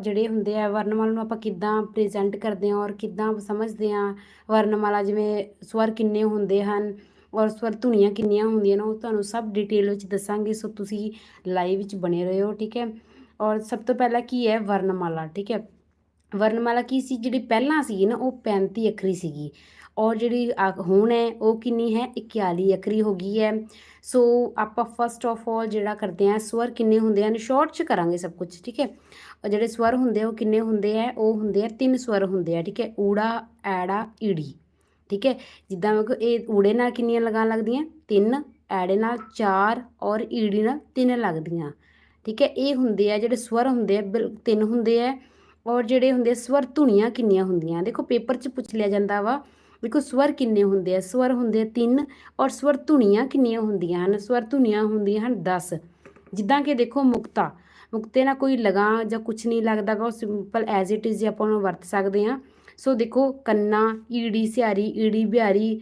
ਜਿਹੜੇ ਹੁੰਦੇ ਆ ਵਰਣਮਾਲਾ ਨੂੰ ਆਪਾਂ ਕਿੱਦਾਂ ਪ੍ਰੈਜ਼ੈਂਟ ਕਰਦੇ ਹਾਂ ਔਰ ਕਿੱਦਾਂ ਸਮਝਦੇ ਹਾਂ, ਵਰਣਮਾਲਾ ਜਿਵੇਂ ਸਵਰ ਕਿੰਨੇ ਹੁੰਦੇ ਹਨ ਔਰ ਸਵਰ ਧੁਨੀਆਂ ਕਿੰਨੀਆਂ ਹੁੰਦੀਆਂ ਨੇ ਉਹ ਤੁਹਾਨੂੰ ਸਭ ਡਿਟੇਲ ਵਿੱਚ ਦੱਸਾਂਗੇ, ਸੋ ਤੁਸੀਂ ਲਾਈਵ ਵਿੱਚ ਬਣੇ ਰਹੋ, ਠੀਕ ਹੈ? ਔਰ ਸਭ ਤੋਂ ਪਹਿਲਾਂ ਕੀ ਹੈ ਵਰਣਮਾਲਾ, ਠੀਕ ਹੈ? ਵਰਣਮਾਲਾ ਕੀ ਸੀ? ਜਿਹੜੀ ਪਹਿਲਾਂ ਸੀ ਨਾ, ਉਹ 35 ਅੱਖਰੀ ਸੀਗੀ। ਔਰ ਜਿਹੜੀ ਆ- ਹੁਣ ਹੈ ਉਹ ਕਿੰਨੀ ਹੈ 41 ਅੱਖਰੀ ਹੋ ਗਈ ਹੈ ਸੋ ਆਪਾਂ ਫਸਟ ਆਫ ਆਲ ਜਿਹੜਾ ਕਰਦੇ ਹਾਂ ਸਵਰ ਕਿੰਨੇ ਹੁੰਦੇ ਹਨ ਸ਼ਾਰਟ ਚ ਕਰਾਂਗੇ ਸਭ ਕੁਝ ਠੀਕ ਹੈ ਔਰ ਜਿਹੜੇ ਸਵਰ ਹੁੰਦੇ ਆ ਉਹ ਕਿੰਨੇ ਹੁੰਦੇ ਆ ਉਹ ਹੁੰਦੇ ਆ ਤਿੰਨ ਸਵਰ ਹੁੰਦੇ ਆ ਠੀਕ ਹੈ ਊੜਾ ਐੜਾ ਈੜੀ ਠੀਕ ਹੈ ਜਿੱਦਾਂ ਵੇਖੋ ਇਹ ਊੜੇ ਨਾਲ ਕਿੰਨੀਆਂ ਲਗਾਂ ਲੱਗਦੀਆਂ ਤਿੰਨ ਐੜੇ ਨਾਲ ਚਾਰ ਔਰ ਈੜੀ ਨਾਲ ਤਿੰਨ ਲੱਗਦੀਆਂ ਠੀਕ ਹੈ ਇਹ ਹੁੰਦੇ ਆ ਜਿਹੜੇ ਸਵਰ ਹੁੰਦੇ ਆ ਬਿਲ- ਤਿੰਨ ਹੁੰਦੇ ਆ ਔਰ ਜਿਹੜੇ ਹੁੰਦੇ ਆ ਸਵਰ ਧੁਨੀਆਂ ਕਿੰਨੀਆਂ ਹੁੰਦੀਆਂ ਦੇਖੋ ਪੇਪਰ 'ਚ ਪੁੱਛ ਲਿਆ ਜਾਂਦਾ ਵਾ ਦੇਖੋ ਸਵਰ ਕਿੰਨੇ ਹੁੰਦੇ ਆ, ਸਵਰ ਹੁੰਦੇ ਆ ਤਿੰਨ ਔਰ ਸਵਰ ਧੁਨੀਆਂ ਕਿੰਨੀਆਂ ਹੁੰਦੀਆਂ ਹਨ? ਸਵਰ ਧੁਨੀਆਂ ਹੁੰਦੀਆਂ ਹਨ 10 ਜਿੱਦਾਂ ਕਿ ਦੇਖੋ ਮੁਕਤਾ, ਮੁਕਤੇ ਨਾਲ ਕੋਈ ਲਗਾਂ ਜਾਂ ਕੁਝ ਨਹੀਂ ਲੱਗਦਾਗਾ ਉਹ ਸਿੰਪਲ ਐਜ਼ ਇਟ ਇਜ਼ ਆਪਾਂ ਉਹਨੂੰ ਵਰਤ ਸਕਦੇ ਹਾਂ। ਸੋ ਦੇਖੋ ਕੰਨਾ, ਈੜੀ ਸਿਆਰੀ ਈੜੀ, ਬਿਹਾਰੀ,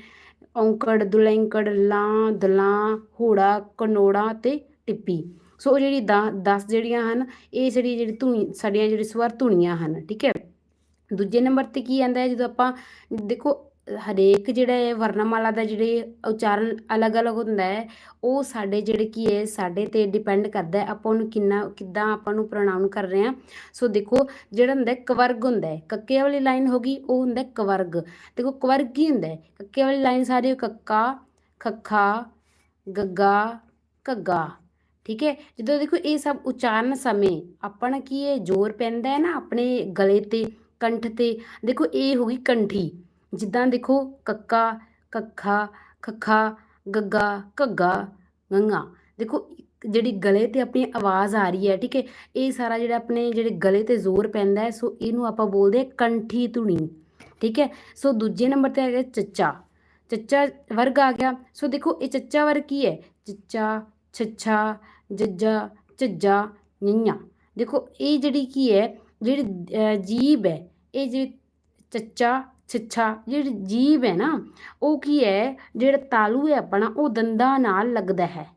ਔਂਕੜ, ਦੁਲੈਂਕੜ, ਲਾਂ, ਦਲਾਂ, ਹੋੜਾ, ਕਨੋੜਾ ਤੇ ਟਿੱਪੀ। ਸੋ ਉਹ ਜਿਹੜੀ 10 ਜਿਹੜੀਆਂ ਹਨ, ਇਹ ਜਿਹੜੀ ਜਿਹੜੀ ਧੁਨੀ, ਸਾਡੀਆਂ ਜਿਹੜੀ ਸਵਰ ਧੁਨੀਆਂ ਹਨ, ਠੀਕ ਹੈ? ਦੂਜੇ ਨੰਬਰ ਤੇ ਕੀ ਆਂਦਾ ਹੈ, ਜਦੋਂ ਆਪਾਂ ਦੇਖੋ ਹਰੇਕ ਜਿਹੜਾ ਹੈ ਵਰਣਮਾਲਾ ਦਾ ਜਿਹੜੇ ਉਚਾਰਨ ਅਲੱਗ-ਅਲੱਗ ਹੁੰਦਾ ਹੈ, ਉਹ ਸਾਡੇ ਜਿਹੜੇ ਕੀ ਹੈ, ਸਾਡੇ ਤੇ ਡਿਪੈਂਡ ਕਰਦਾ ਹੈ, ਆਪਾਂ ਉਹਨੂੰ ਕਿੰਨਾ, ਕਿੱਦਾਂ ਆਪਾਂ ਨੂੰ ਪ੍ਰੋਨਾਊਨ ਕਰ ਰਹੇ ਹਾਂ। ਸੋ ਦੇਖੋ, ਜਿਹੜਾ ਹੁੰਦਾ ਕਵਰਗ ਹੁੰਦਾ ਹੈ। ਕੱਕੇ ਵਾਲੀ ਲਾਈਨ ਹੋ ਗਈ, ਉਹ ਹੁੰਦਾ ਕਵਰਗ ਦੇਖੋ ਕਵਰਗ ਕੀ ਹੁੰਦਾ ਹੈ? ਕੱਕੇ ਵਾਲੀ ਲਾਈਨ ਸਾਰੇ ਕੱਕਾ, ਖੱਖਾ, ਗੱਗਾ, ਘੱਗਾ। ਠੀਕ ਹੈ? ਜਦੋਂ ਦੇਖੋ, ਇਹ ਸਭ ਉਚਾਰਨ ਸਮੇਂ ਆਪਣਾ ਕੀ ਹੈ, ਜ਼ੋਰ ਪੈਂਦਾ ਹੈ ਨਾ, ਆਪਣੇ ਗਲੇ ਤੇ, ਕੰਠ ਤੇ। ਦੇਖੋ, ਇਹ ਹੋ ਗਈ ਕੰਠੀ। ਜਿੱਦਾਂ ਦੇਖੋ ਕੱਕਾ ਕੱਖਾ ਖੱਖਾ ਗੱਗਾ ਘੱਗਾ ਗੰਗਾ। ਦੇਖੋ ਜਿਹੜੀ ਗਲੇ ਤੇ ਆਪਣੀ ਆਵਾਜ਼ ਆ ਰਹੀ ਹੈ ਠੀਕ ਹੈ ਇਹ ਸਾਰਾ ਜਿਹੜਾ ਆਪਣੇ ਜਿਹੜੇ ਗਲੇ ਤੇ ਜ਼ੋਰ ਪੈਂਦਾ ਹੈ ਸੋ ਇਹਨੂੰ ਆਪਾਂ ਬੋਲਦੇ ਹਾਂ ਕੰਠੀ ਧੁਨੀ ਠੀਕ ਹੈ। ਸੋ ਦੂਜੇ ਨੰਬਰ ਤੇ ਆ ਗਿਆ ਚੱਚਾ। ਚੱਚਾ ਵਰਗ ਆ ਗਿਆ। ਸੋ ਦੇਖੋ ਇਹ ਚੱਚਾ ਵਰਗ ਕੀ ਹੈ? ਚੱਚਾ ਛੱਛਾ ਜੱਜਾ ਝੱਜਾ ਨਿੰਨਾ ਦੇਖੋ ਇਹ ਜਿਹੜੀ ਕੀ ਹੈ ਜਿਹੜੀ ਅਹ, ਹੈ ਇਹ ਜਿਹੜੀ ਚੱਚਾ ਛਿੱਛਾ ਜਿਹੜੀ ਜੀਭ ਹੈ ਨਾ, ਉਹ ਕੀ ਹੈ, ਜਿਹੜਾ ਤਾਲੂ ਹੈ ਆਪਣਾ, ਉਹ ਦੰਦਾਂ ਨਾਲ ਲੱਗਦਾ ਹੈ।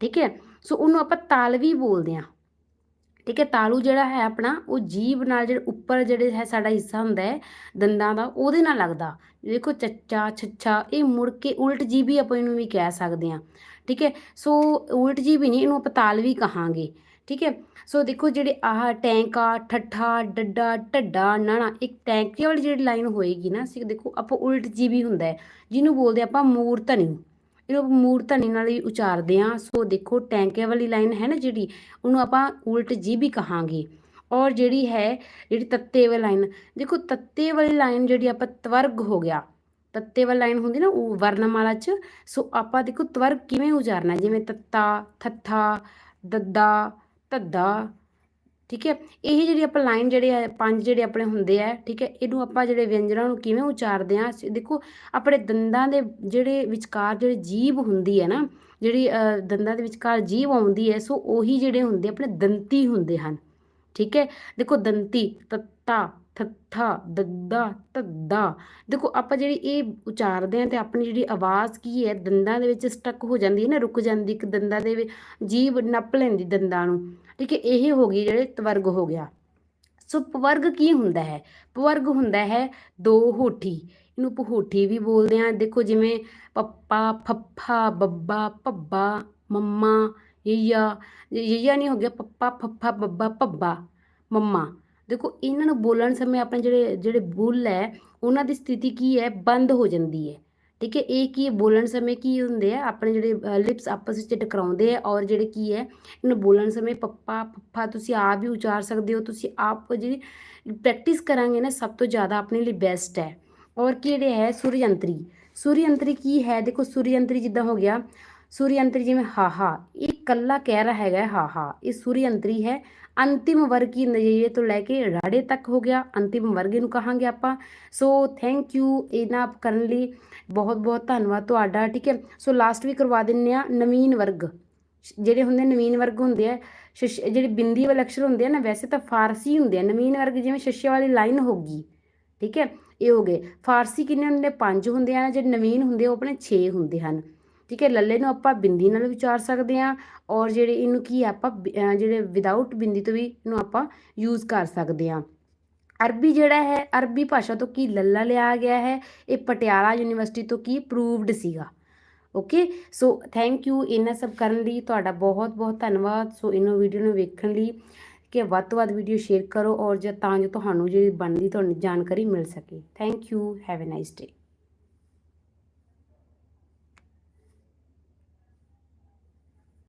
ਠੀਕ ਹੈ? ਸੋ ਉਹਨੂੰ ਆਪਾਂ ਤਾਲਵੀ ਬੋਲਦੇ ਹਾਂ। ਠੀਕ ਹੈ? ਤਾਲੂ ਜਿਹੜਾ ਹੈ ਆਪਣਾ, ਉਹ ਜੀਭ ਨਾਲ ਜਿਹੜੇ ਉੱਪਰ ਜਿਹੜੇ ਹੈ ਸਾਡਾ ਹਿੱਸਾ ਹੁੰਦਾ ਹੈ, ਦੰਦਾਂ ਦਾ, ਉਹਦੇ ਨਾਲ ਲੱਗਦਾ। ਦੇਖੋ, ਚੱਚਾ, ਛੱਛਾ, ਇਹ ਮੁੜ ਕੇ ਉਲਟ ਜੀਭ ਹੀ ਆਪਾਂ ਇਹਨੂੰ ਵੀ ਕਹਿ ਸਕਦੇ ਹਾਂ। ਠੀਕ ਹੈ? ਸੋ ਉਲਟ ਜੀਭ ਹੀ ਨਹੀਂ, ਇਹਨੂੰ ਆਪਾਂ ਤਾਲਵੀ ਕਹਾਂਗੇ। ਠੀਕ ਹੈ? ਸੋ ਦੇਖੋ ਜਿਹੜੇ ਆਹ ਟੈਂਕਾ ਠੱਠਾ, ਡੱਡਾ, ਢੱਡਾ, ਨਾਣਾ, ਇੱਕ ਟੈਂਕੇ ਵਾਲੀ ਜਿਹੜੀ ਲਾਈਨ ਹੋਏਗੀ ਨਾ, ਅਸੀਂ ਦੇਖੋ ਆਪਾਂ ਉਲਟ ਜੀ ਵੀ ਹੁੰਦਾ ਹੈ, ਜਿਹਨੂੰ ਬੋਲਦੇ ਆਪਾਂ ਮੂਰਧਨੀ। ਇਹਨੂੰ ਮੂਰ ਧਨੀ ਨਾਲ ਹੀ ਉਚਾਰਦੇ ਹਾਂ। ਸੋ ਦੇਖੋ ਟੈਂਕੇ ਵਾਲੀ ਲਾਈਨ ਹੈ ਨਾ ਜਿਹੜੀ, ਉਹਨੂੰ ਆਪਾਂ ਉਲਟ ਜੀਭੀ ਕਹਾਂਗੇ। ਔਰ ਜਿਹੜੀ ਹੈ, ਜਿਹੜੀ ਤੱਤੇ ਵਾਲੀ ਲਾਈਨ ਦੇਖੋ ਤੱਤੇ ਵਾਲੀ ਲਾਈਨ ਜਿਹੜੀ ਆਪਾਂ ਤਵਰਗ ਹੋ ਗਿਆ। ਤੱਤੇ ਵਾਲੀ ਲਾਈਨ ਹੁੰਦੀ ਨਾ, ਉਹ ਵਰਣਮਾਲਾ 'ਚ। ਸੋ ਆਪਾਂ ਦੇਖੋ ਤਵਰਗ ਕਿਵੇਂ ਉਚਾਰਨਾ ਜਿਵੇਂ ਤੱਤਾ ਥੱਥਾ ਦੱਦਾ ਧੱਦਾ, ਠੀਕ ਹੈ? ਇਹ ਜਿਹੜੀ ਆਪਾਂ ਲਾਈਨ ਜਿਹੜੇ ਆ, ਪੰਜ ਜਿਹੜੇ ਆਪਣੇ ਹੁੰਦੇ ਆ, ਠੀਕ ਹੈ? ਇਹਨੂੰ ਆਪਾਂ ਜਿਹੜੇ ਵਿਅੰਜਨਾਂ ਨੂੰ ਕਿਵੇਂ ਉਚਾਰਦੇ ਆ ਦੇਖੋ, ਆਪਣੇ ਦੰਦਾਂ ਦੇ ਜਿਹੜੇ ਵਿਚਕਾਰ ਜਿਹੜੇ ਜੀਭ ਹੁੰਦੀ ਹੈ ਨਾ, ਜਿਹੜੀ ਦੰਦਾਂ ਦੇ ਵਿਚਕਾਰ ਜੀਭ ਆਉਂਦੀ ਹੈ, ਸੋ ਉਹੀ ਜਿਹੜੇ ਹੁੰਦੇ ਆਪਣੇ ਦੰਤੀ ਹੁੰਦੇ ਹਨ, ਠੀਕ ਹੈ? ਦੇਖੋ, ਦੰਤੀ, ਤੱਤਾ ਥੱਥਾ, ਦੱਦਾ, ਧੱਦਾ। ਦੇਖੋ, ਆਪਾਂ ਜਿਹੜੀ ਇਹ ਉਚਾਰਦੇ ਆ ਤੇ ਆਪਣੀ ਜਿਹੜੀ ਆਵਾਜ਼ ਕੀ ਹੈ, ਦੰਦਾਂ ਦੇ ਵਿੱਚ ਸਟਕ ਹੋ ਜਾਂਦੀ ਹੈ ਨਾ, ਰੁਕ ਜਾਂਦੀ, ਇੱਕ ਦੰਦਾਂ ਦੇ ਵਿੱਚ ਜੀਭ ਨੱਪ ਲੈਂਦੀ ਦੰਦਾਂ ਨੂੰ। ਠੀਕ ਹੈ, ਇਹ ਹੋ ਗਈ ਜਿਹੜੇ ਤਵਰਗ ਹੋ ਗਿਆ। ਸੋ ਪਵਰਗ ਕੀ ਹੁੰਦਾ ਹੈ? ਪਵਰਗ ਹੁੰਦਾ ਹੈ ਦੋ ਹੋਠੀ। ਇਹਨੂੰ ਪਹੋਠੀ ਵੀ ਬੋਲਦੇ ਆ ਦੇਖੋ, ਜਿਵੇਂ ਪੱਪਾ, ਫੱਫਾ, ਬੱਬਾ, ਭੱਬਾ, ਮੰਮਾ, ਯਈਆ। ਯਈਆ ਨਹੀਂ ਹੋ ਗਿਆ, ਪੱਪਾ, ਫੱਫਾ, ਬੱਬਾ, ਭੱਬਾ, ਮੰਮਾ। ਦੇਖੋ, ਇਹਨਾਂ ਨੂੰ ਬੋਲਣ ਸਮੇਂ ਆਪਣੇ ਜਿਹੜੇ ਜਿਹੜੇ ਬੁੱਲ ਹੈ, ਉਹਨਾਂ ਦੀ ਸਥਿਤੀ ਕੀ ਹੈ? ਬੰਦ ਹੋ ਜਾਂਦੀ ਹੈ। ਠੀਕ ਹੈ, ਇਹ ਕੀ ਹੈ? ਬੋਲਣ ਸਮੇਂ ਕੀ ਹੁੰਦੇ ਆ? ਆਪਣੇ ਜਿਹੜੇ ਲਿਪਸ ਆਪਸ ਵਿੱਚ ਟਕਰਾਉਂਦੇ ਆ ਔਰ ਜਿਹੜੇ ਕੀ ਹੈ, ਇਹਨੂੰ ਬੋਲਣ ਸਮੇਂ ਪੱਪਾ, ਫੱਫਾ, ਤੁਸੀਂ ਆਪ ਵੀ ਉਚਾਰ ਸਕਦੇ ਹੋ, ਤੁਸੀਂ ਆਪ ਜਿਹੜੀ ਪ੍ਰੈਕਟਿਸ ਕਰਾਂਗੇ ਨਾ, ਸਭ ਤੋਂ ਜ਼ਿਆਦਾ ਆਪਣੇ ਲਈ ਬੈਸਟ ਹੈ। ਔਰ ਕਿਹੜੇ ਹੈ? ਸੁਰਯੰਤਰੀ ਸੁਰਯੰਤਰੀ ਕੀ ਹੈ? ਦੇਖੋ ਸੁਰਯੰਤਰੀ ਜਿੱਦਾਂ ਹੋ ਗਿਆ ਸੁਰਯੰਤਰੀ ਜਿਵੇਂ ਹਾਹਾ ਇਹ ਕੱਲਾ ਕਹਿ ਰਿਹਾ ਹੈਗਾ ਹਾਹਾ ਇਹ ਸੁਰਯੰਤਰੀ ਹੈ। ਅੰਤਿਮ ਵਰਗ ਕੀ ਨਜ਼ਰੀਏ ਤੋਂ ਲੈ ਕੇ ਰਾੜੇ ਤੱਕ ਹੋ ਗਿਆ, ਅੰਤਿਮ ਵਰਗ ਇਹਨੂੰ ਕਹਾਂਗੇ ਆਪਾਂ। ਸੋ ਥੈਂਕ ਯੂ ਇਹਨਾਂ ਆਪ ਕਰਨ ਲਈ। ਬਹੁਤ ਬਹੁਤ ਧੰਨਵਾਦ ਤੁਹਾਡਾ, ਠੀਕ ਹੈ। ਸੋ ਲਾਸਟ ਵੀ ਕਰਵਾ ਦਿੰਨੇ ਆ ਨਵੀਨ ਵਰਗ। ਜਿਹੜੇ ਹੁੰਦੇ ਨਵੀਨ ਵਰਗ ਹੁੰਦੇ ਆ, ਸ਼ਸ਼, ਜਿਹੜੇ ਬਿੰਦੀ ਵਾਲੇ ਅਕਸ਼ਰ ਹੁੰਦੇ ਆ ਨਾ, ਵੈਸੇ ਤਾਂ ਫਾਰਸੀ ਹੁੰਦੇ ਆ। ਨਵੀਨ ਵਰਗ ਜਿਵੇਂ ਸ਼ਸ਼ੇ ਵਾਲੀ ਲਾਈਨ ਹੋਗੀ ਠੀਕ ਹੈ, ਇਹ ਹੋ ਗਏ। ਫਾਰਸੀ ਕਿੰਨੇ ਹੁੰਦੇ? ਪੰਜ ਹੁੰਦੇ ਆ, ਜਿਹੜੇ ਨਵੀਨ ਹੁੰਦੇ ਆ, ਉਹ ਆਪਣੇ 6 ਹੁੰਦੇ ਹਨ। ਠੀਕ ਹੈ, ਲੱਲੇ ਨੂੰ ਆਪਾਂ ਬਿੰਦੀ ਨਾਲ ਵਿਚਾਰ ਸਕਦੇ ਹਾਂ ਔਰ ਜਿਹੜੇ ਇਹਨੂੰ ਕੀ ਆਪਾਂ ਬਿ- ਜਿਹੜੇ ਵਿਦਆਊਟ ਬਿੰਦੀ ਤੋਂ ਵੀ ਇਹਨੂੰ ਆਪਾਂ ਯੂਜ਼ ਕਰ ਸਕਦੇ ਹਾਂ। ਅਰਬੀ ਜਿਹੜਾ ਹੈ, ਅਰਬੀ ਭਾਸ਼ਾ ਤੋਂ ਕੀ ਲੱਲਾ ਲਿਆ ਗਿਆ ਹੈ, ਇਹ ਪਟਿਆਲਾ ਯੂਨੀਵਰਸਿਟੀ ਤੋਂ ਕੀ ਅਪਰੂਵਡ ਸੀਗਾ। ਓਕੇ ਸੋ ਥੈਂਕ ਯੂ ਇਹਨਾਂ ਸਭ ਕਰਨ ਲਈ, ਤੁਹਾਡਾ ਬਹੁਤ ਬਹੁਤ ਧੰਨਵਾਦ। ਸੋ ਇਹਨਾਂ ਵੀਡੀਓ ਨੂੰ ਵੇਖਣ ਲਈ ਕਿ ਵੱਧ ਤੋਂ ਵੱਧ ਵੀਡੀਓ ਸ਼ੇਅਰ ਕਰੋ ਔਰ ਜੇ ਤਾਂ ਜੋ ਤੁਹਾਨੂੰ ਜਿਹੜੀ ਬਣਦੀ, ਤੁਹਾਨੂੰ ਜਾਣਕਾਰੀ ਮਿਲ ਸਕੇ। Thank you have a nice day